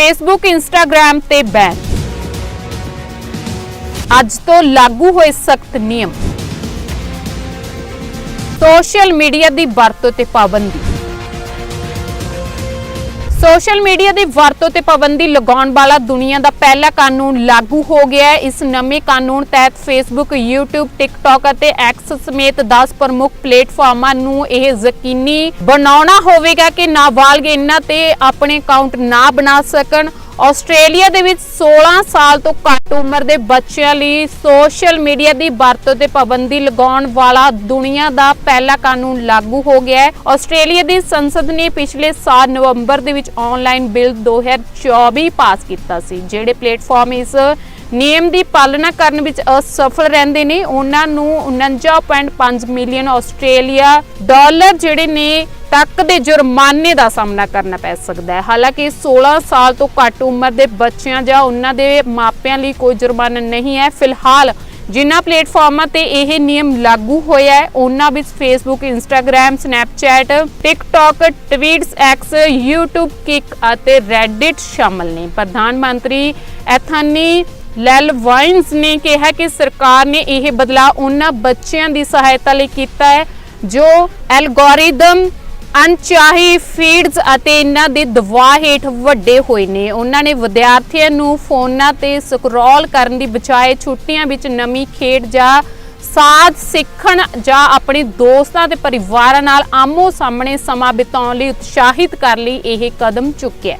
Facebook Instagram ਤੇ ban ਅੱਜ ਤੋਂ ਲਾਗੂ ਹੋਏ ਸਖਤ ਨਿਯਮ। ਸੋਸ਼ਲ ਮੀਡੀਆ ਦੀ ਵਰਤੋਂ ਤੇ ਪਾਬੰਦੀ। ਸੋਸ਼ਲ ਮੀਡੀਆ ਦੀ ਵਰਤੋਂ ਤੇ ਪਾਬੰਦੀ ਲਗਾਉਣ ਵਾਲਾ ਦੁਨੀਆ ਦਾ ਪਹਿਲਾ ਕਾਨੂੰਨ ਲਾਗੂ ਹੋ ਗਿਆ ਹੈ। ਇਸ ਨਵੇਂ ਕਾਨੂੰਨ ਤਹਿਤ ਫੇਸਬੁੱਕ YouTube, TikTok ਅਤੇ X ਸਮੇਤ 10 ਪ੍ਰਮੁੱਖ ਪਲੇਟਫਾਰਮਾਂ ਨੂੰ ਇਹ ਯਕੀਨੀ ਬਣਾਉਣਾ ਹੋਵੇਗਾ ਕਿ ਨਾਬਾਲਗ ਇਹਨਾਂ ਤੇ ਆਪਣੇ ਅਕਾਊਂਟ ਨਾ ਬਣਾ ਸਕਣ। ਆਸਟ੍ਰੇਲੀਆ ਦੇ ਵਿੱਚ 16 ਸਾਲ ਤੋਂ ਘੱਟ ਉਮਰ ਦੇ ਬੱਚਿਆਂ ਲਈ ਸੋਸ਼ਲ ਮੀਡੀਆ ਦੀ ਵਰਤੋਂ ਤੇ ਪਾਬੰਦੀ ਲਗਾਉਣ ਵਾਲਾ ਦੁਨੀਆ ਦਾ ਪਹਿਲਾ ਕਾਨੂੰਨ ਲਾਗੂ ਹੋ ਗਿਆ ਹੈ। ਆਸਟ੍ਰੇਲੀਆ ਦੀ ਸੰਸਦ ਨੇ ਪਿਛਲੇ ਸਾਲ ਨਵੰਬਰ ਦੇ ਵਿੱਚ ਆਨਲਾਈਨ ਬਿੱਲ 2024 ਪਾਸ ਕੀਤਾ ਸੀ, ਜਿਹੜੇ ਪਲੇਟਫਾਰਮ ਇਸ ਨਿਯਮ ਦੀ ਪਾਲਣਾ ਕਰਨ ਵਿੱਚ ਅਸਫਲ ਰਹਿੰਦੇ ਨੇ। ਉਹਨਾਂ ਨੂੰ 49.5 ਮਿਲੀਅਨ ਆਸਟ੍ਰੇਲੀਆ ਡਾਲਰ ਜਿਹੜੇ ਨੇ ਤੱਕ ਦੇ ਜੁਰਮਾਨੇ ਦਾ ਸਾਹਮਣਾ ਕਰਨਾ ਪੈ ਸਕਦਾ ਹੈ। ਹਾਲਾਂਕਿ 16 ਸਾਲ ਤੋਂ ਘੱਟ ਉਮਰ ਦੇ ਬੱਚਿਆਂ ਜਾਂ ਉਹਨਾਂ ਦੇ ਮਾਪਿਆਂ ਲਈ ਕੋਈ ਜੁਰਮਾਨਾ ਨਹੀਂ ਹੈ। ਫਿਲਹਾਲ ਜਿਨ੍ਹਾਂ ਪਲੇਟਫਾਰਮਾਂ ਤੇ ਇਹ ਨਿਯਮ ਲਾਗੂ ਹੋਇਆ ਹੈ, ਉਹਨਾਂ ਵਿੱਚ Facebook Instagram Snapchat TikTok tweets X YouTube Kick ਅਤੇ ਰੈਡਿਟ ਸ਼ਾਮਲ ਨੇ। ਪ੍ਰਧਾਨ ਮੰਤਰੀ ਐਥਨੀ ਲੈਲਵਾਈਨਸ ਨੇ ਕਿਹਾ ਕਿ ਸਰਕਾਰ ਨੇ ਇਹ ਬਦਲਾਅ ਉਹਨਾਂ ਬੱਚਿਆਂ ਦੀ ਸਹਾਇਤਾ ਲਈ ਕੀਤਾ ਹੈ, ਜੋ ਐਲਗੋਰਿਦਮ ਅਣਚਾਹੀ ਫੀਡਸ ਅਤੇ ਇਹਨਾਂ ਦੇ ਦਬਾਅ ਹੇਠ ਵੱਡੇ ਹੋਏ ਨੇ। ਉਹਨਾਂ ਨੇ ਵਿਦਿਆਰਥੀਆਂ ਨੂੰ ਫੋਨਾਂ ਤੇ ਸਕਰੋਲ ਕਰਨ ਦੀ ਬਜਾਏ ਛੁੱਟੀਆਂ ਵਿੱਚ ਨਵੀਂ ਖੇਡ ਜਾਂ ਸਾਜ਼ ਸਿੱਖਣ ਜਾਂ ਆਪਣੇ ਦੋਸਤਾਂ ਤੇ ਪਰਿਵਾਰਾਂ ਨਾਲ ਆਮੋ ਸਾਹਮਣੇ ਸਮਾਂ ਬਿਤਾਉਣ ਲਈ ਉਤਸ਼ਾਹਿਤ ਕਰਨ ਲਈ ਇਹ ਕਦਮ ਚੁੱਕਿਆ।